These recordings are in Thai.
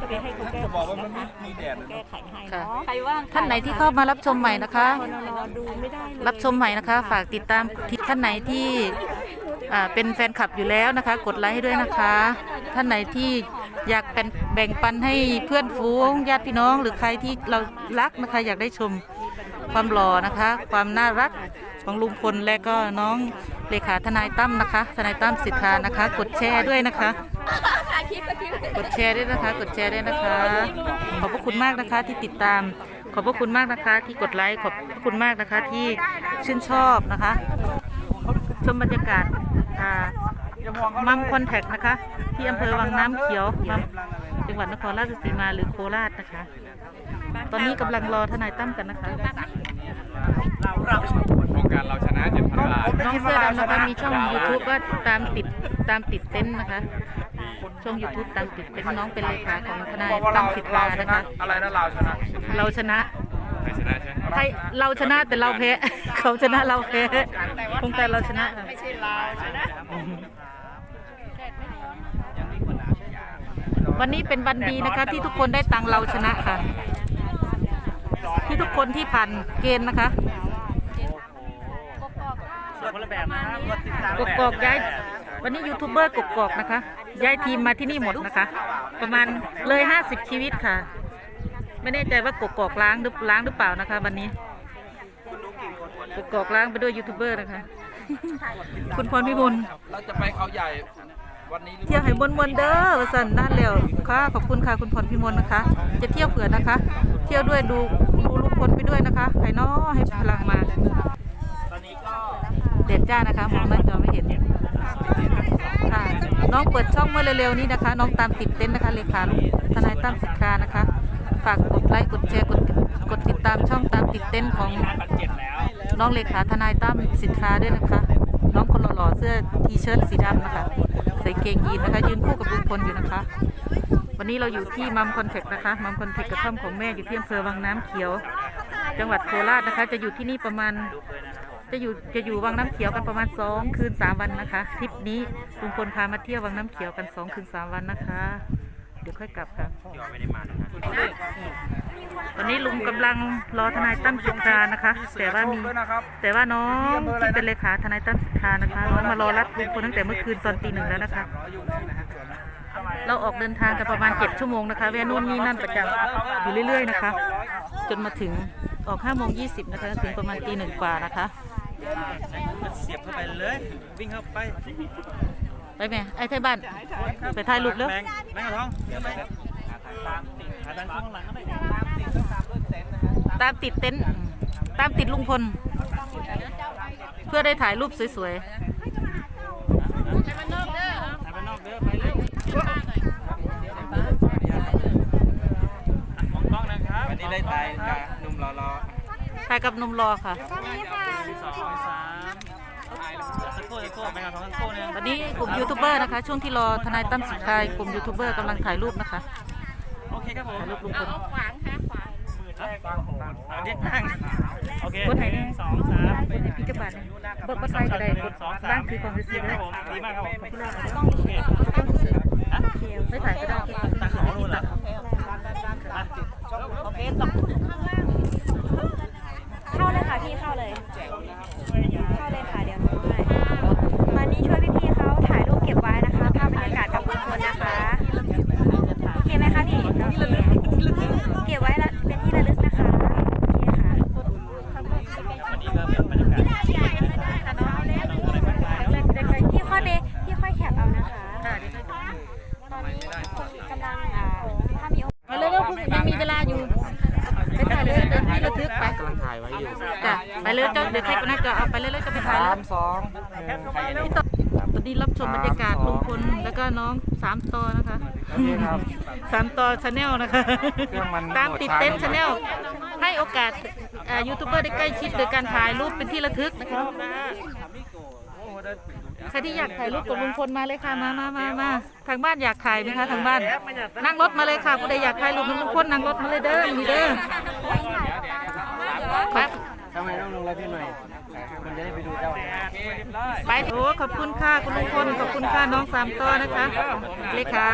จะไปให้เขาแก้จะบอกว่ามันไม่มีแดดนะแก้ไขให้ค่ะเนาะใครว่างท่านไหนที่เข้ามารับชมใหม่นะคะคนรอดูไม่ได้เลยรับชมใหม่นะคะ ฝากติดตามที่ท่านไหนที่อ่าเป็นแฟนคลับอยู่แล้วนะคะ กดไลค์ให้ด้วยนะคะ ท่านไหนที่อยากเป็นแบ่งปันให้เพื่อนฝูงญาติพี่น้อง หรือใครที่เรารักนะคะ อยากได้ชมความหล่อนะคะ ความน่ารักของลุงพลและก็น้องเลขาทนายตั้มนะคะ ทนายตั้มสิทธานะคะ กดแชร์ด้วยนะคะ กดแชร์ด้วยนะคะ กดแชร์ด้วยนะคะ ขอบพระคุณมากนะคะที่ติดตาม ขอบพระคุณมากนะคะ ที่กดไลค์ ขอบพระคุณมากนะคะที่ชื่นชอบนะคะ ชมบรรยากาศอ่ามัมคอนแทคนะคะ ที่อำเภอวังน้ำเขียวมัมจังหวัดนครราชสีมาหรือโคราชนะคะ ตอนนี้กำลังรอทนายตั้มกันนะคะโครงการเราชนะเจ็ดพันบาทน้องเสื้อดำนะคะมีช่อง YouTube ก็ตามติดตามติดเต็นท์นะคะ ช่อง YouTube ตามติดเต็นท์น้องเป็นเลขาของทนายตั้มสิทธานะคะ อะไรนะเราชนะเราชนะใครชนะใช่ไหมใครเราชนะแต่เราแพ้ เขาชนะเราแพ้โครงการเราชนะค่ะวันนี้เป็นวันดีนะคะ ที่ทุกคนได้ตังค์เราชนะค่ะ ที่ทุกคนที่ผ่านเกณฑ์นะคะ กกอกย้ายวันนี้ยูทูบเบอร์กกอกนะคะ ย้ายทีมมาที่นี่หมดนะคะ ประมาณเลยห้าสิบชีวิตค่ะ ไม่แน่ใจว่ากกอกล้างหรือล้างหรือเปล่านะคะ วันนี้กกอกล้างไปด้วยยูทูบเบอร์นะคะ คุณพรพิมลเราจะไปเขาใหญ่วันนี้หรือเที่ยวให้มวนมวนๆเด้อวสันด้านเร็วค่ะขอบคุณค่ะคุณพรพิมลนะคะ จะเที่ยวเผื่อนะคะ เที่ยวด้วยดูดูลูกพลไปด้วยนะคะไข่น้อให้พลังมาเด็ดจ้านะคะมองหน้าจอไม่เห็นค่ะ น้องเปิดช่องเมื่อเร็วๆนี้นะคะ น้องตามติดเต้นนะคะเลขาทนายตั้มสิทธานะคะ ฝากกดไลค์กดแชร์กดกดติดตามช่องตามติดเต้นของน้องเลขาทนายตั้มสิทธาด้วยนะคะ น้องคนหล่อๆเสื้อทีเชิ้ตสีดำนะคะใส่เกงยีนนะคะ ยืนคู่กับลุงพลอยู่นะคะ วันนี้เราอยู่ที่มัมคอนแทคนะคะมัมคอนแทคกระท่อมของแม่อยู่ที่อำเภอวังน้ำเขียว จังหวัดโคราชนะคะ จะอยู่ที่นี่ประมาณ จะอยู่จะอยู่วังน้ำเขียวกันประมาณสองคืนสามวันนะคะทริปนี้ลุงพลพามาเที่ยววังน้ำเขียวกันสองคืนสามวันนะคะ เดี๋ยวค่อยกลับค่ะตอนนี้ลุงกำลังรอทนายตั้มสิทธานะคะ แต่ว่ามีด้วยนะครับแต่ว่าน้องที่เป็นเลขาทนายตั้มสิทธานะคะน้องมารอรับลุงพลตั้งแต่เมื่อคืนตอนตีหนึ่งแล้วนะคะเราออกเดินทางกันประมาณเจ็ดชั่วโมงนะคะแวะนู่นนี่นั่นประจำอยู่เรื่อย ๆ นะคะ จนมาถึงออกห้าโมงยี่สิบนะคะถึงประมาณตีหนึ่งกว่านะคะ เสียบเข้าไปเลย วิ่งเข้าไปไปไหมไอ้ไทยบ้าน ไปถ่ายรูปแล้วแบงค์แบงค์กระท้องเดี๋ยวไปหาทางข้างหลังก็ได้ตามติดเต็นท์ตามติดลุงพล เพื่อได้ถ่ายรูปสวยหาไปนอกเด้อไปเลยมองกล้องนะครับวันนี้ได้ตายกับหนุ่มรอรอๆ ถ่ายกับหนมรอค่ะสองสามสักครู่สักครู่แบงค์กระท้องสักครู่นึงตอนนี้กลุ่มยูทูบเบอร์นะคะ ช่วงที่รอทนายตั้มสิทธากลุ่มยูทูบเบอร์กำลังถ่ายรูปนะคะ โอเคครับผมถ่ายรูปลุงพลเรียกนั่งโอเคคนไหนหเนี่ยนึ่งสองสามพิจารณาเนี่ยเบิกบัตรไทยก็ได้กดบ้างคือความรู้สึกคเลรัยบผมดีมากครับผมไม่ถ่ายก็ได้ตาขาวนู่นเหรอเข้าเลยค่ะพี่เข้าเลย เข้าเลยค่ะเดี๋ยวหนูด้วยตอนนี้ช่วยพี่ๆเขาถ่ายรูปเก็บไว้นะคะภาพบรรยากาศกับบุคคลนะคะโอเคไหมคะพี่โอเคเก็บไว้ละเป็นที่ระลึกนะคะโอเคค่ะ วันนี้ก็เป็นบรรยากาศ พี่ค่อยไปพี่ค่อยแคปเอานะคะตอนนี้กำลังอ่าถ้ามีโอกาส มาเร็วๆคุณยังมีเวลาอยู่ไปถ่ายเลยเดิน ที่ระทึกไปกำลังถ่ายไว้อยู่จ้ะไปเลยเจ้าเดี๋ยวใครก็น่าจะเอาไปเลยเลยจะไปถ่ายสาแล้วมสองหนึ่งพี่ต่อตอนนี้รับชมบรรยากาศลุงพลแล้วก็น้องสามต่อนะคะนี่ครับ สามต่อชาแนลนะคะ เครื่องมันตามติดเต็นท์โหลดชาช้าแนลให้โอกาสอ่ายูทูบเบอร์ได้ใกล้ชิดโดยการถ่ายรูปเป็นที่ระทึกนะคะใครที่อยากถ่ายรูปกับลุงพลมาเลยค่ะมามามามาทางบ้านอยากถ่ายไหมคะทางบ้าน นั่งรถมาเลยค่ะผู้ใดอยากถ่ายรูปกับลุงพลนั่งรถมาเลยเด้อนี่เด้อ ขอบทำไมต้องลงไลฟ์พี่หน่อยมันจะได้ไปดูเจ้าไปโอ้ขอบคุณค่ะคุณลุงพลขอบคุณค่ะน้องสามต้อนะคะเลขา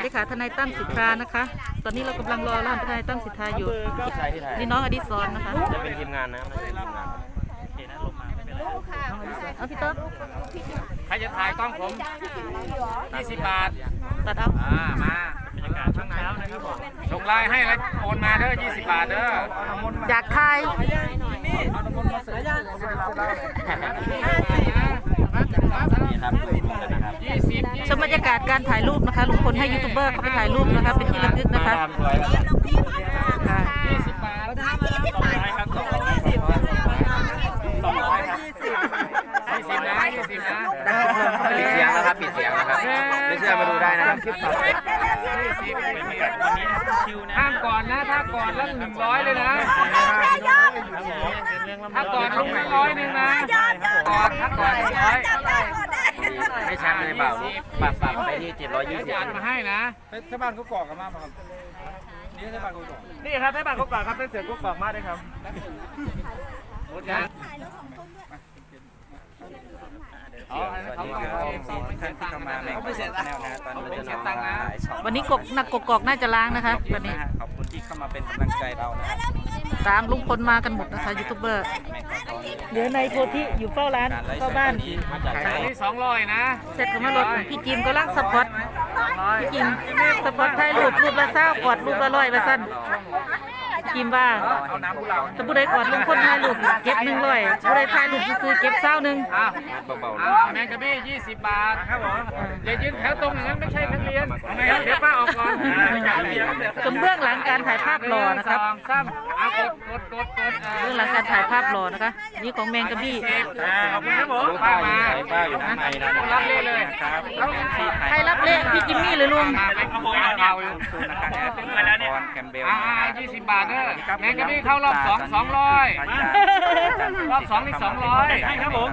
เลขาทนายตั้มสิทธานะคะ ตอนนี้เรากำลังรอร่างทนายตั้มสิทธาอยู่ใช่ที่ถ่ายนี่น้องอดิศรนะคะจะเป็นทีมงานนะไม่ใช่ทีมงานเอาพี่ต๊อบใครจะถ่ายกล้องผม 20 บาท ตัดเอา อ่า มาบรรยากาศช่วงเช้านะครับผม ส่งไลน์ให้แล้วโอนมาเด้อ20 บาทเด้ออยากทายนี่ครับดูกันนะครับ20ชมบรรยากาศการถ่ายรูปนะคะลุงพลให้ยูทูบเบอร์เข้าไปถ่ายรูปนะคะเป็นที่ระลึกนะคะตามสวยแล้วค่ะ 20 บาทครับ20นะ20นะ ปิดเสียงนะครับปิดเสียงนะครับไม่เชื่อมาดูได้นะครับ ห้ามก่อน นะถ้าก่อนแล้ว100เลยนะ ถ้าก่อนลุงให้ร้อยหนึ่งนะก่อนถ้าก่อนร้อยไม่ชัดเลยเปล่าปรับปรับไปที่จะ720อัดมาให้นะที่บ้านเขากอกกันมากครับนี่ที่บ้านเขากอกนี่ครับให้บัตรกุ๊กกอกครับเป็นเสือกุ๊กกอกมากเลยครับเอาให้เขาก่อนเขาเสียตังค์นะเขาไม่เสียตังค์นะตอนนี้เสียตังค์นะวันนี้กกนักกกอกน่าจะล้างนะคะวันนี้ขอบคุณที่ เข้ามาเป็นกำลังใจเรานะตามลุงพลมากันหมดนะคะยูทูบเบอร์เหลือในโพธิอยู่เฝ้าร้านเฝ้าบ้านมาจากอันนี้สองร้อยนะเสร็จก็มารถพี่จิมก็ล่างสปอตพี่จิมสปอตถ่ายรูปรูปละเศร้ากอดรูปละร้อยมาสั้น จิมว่าเอาน้ำพวกเราถ้าผู้ใดกอดลุงพลถ่ายรูปเก็บหนึ่งร้อยผู้ใดถ่ายรูปซื้อๆเก็บเศร้าหนึ่งอ้าวเบาๆเอาแมงกะบี้ยี่สิบบาทครับผมอย่ายืนแถวตรงอย่างนั้นไม่ใช่นักเรียนเดี๋ยวป้าออกก่อนชมเบื้องหลังการถ่ายภาพหล่อนะครับสองสามเอากดกดกดกดเบื้องหลังการถ่ายภาพหล่อนะคะ นี่ของแมงกะบี้ขอบคุณครับผมป้าป้าอยู่มาไหนป้าอยู่ข้างในนะรับเลยเลยครับแล้วใครรับเลขพี่จิมมี่หรือลุงมาไปขโมยเอาอยู่มาแล้วเนี่ยแคมเบลอ่ายี่สิบบาทเด้อแมงกะบี้เข้ารอบสองสองร้อยรอบสองนี่สองร้อยให้ครับผม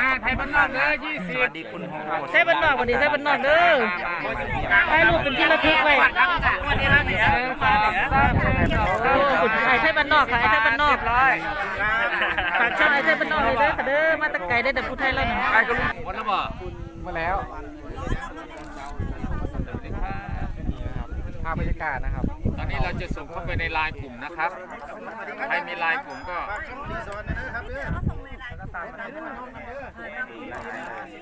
มาไทยบ้านนอกเด้อยี่สิบดีคุณโฮใช่บ้านนอกวันนี้ใช่บ้านนอกเด้อถ่ายรูปเป็นที่ระลึกไว้วันนี้นะเนี่ยสองสามสี่สองโอ้คุณไอ้ไทยบ้านนอกค่ะไอ้ไทยบ้านนอกร้อยฝากช่องไอ้ไทยบ้านนอกเลยเด้อค่ะเด้อมาตะไก่ได้แต่ผู้ไทยแล้วนะไปกันหมดแล้วบ่มาแล้วภาพบรรยากาศนะครับต อนนี้เราจะส่งเข้าไปในไลน์กลุ่มนะครับ ใครมีไลน์กลุ่มก็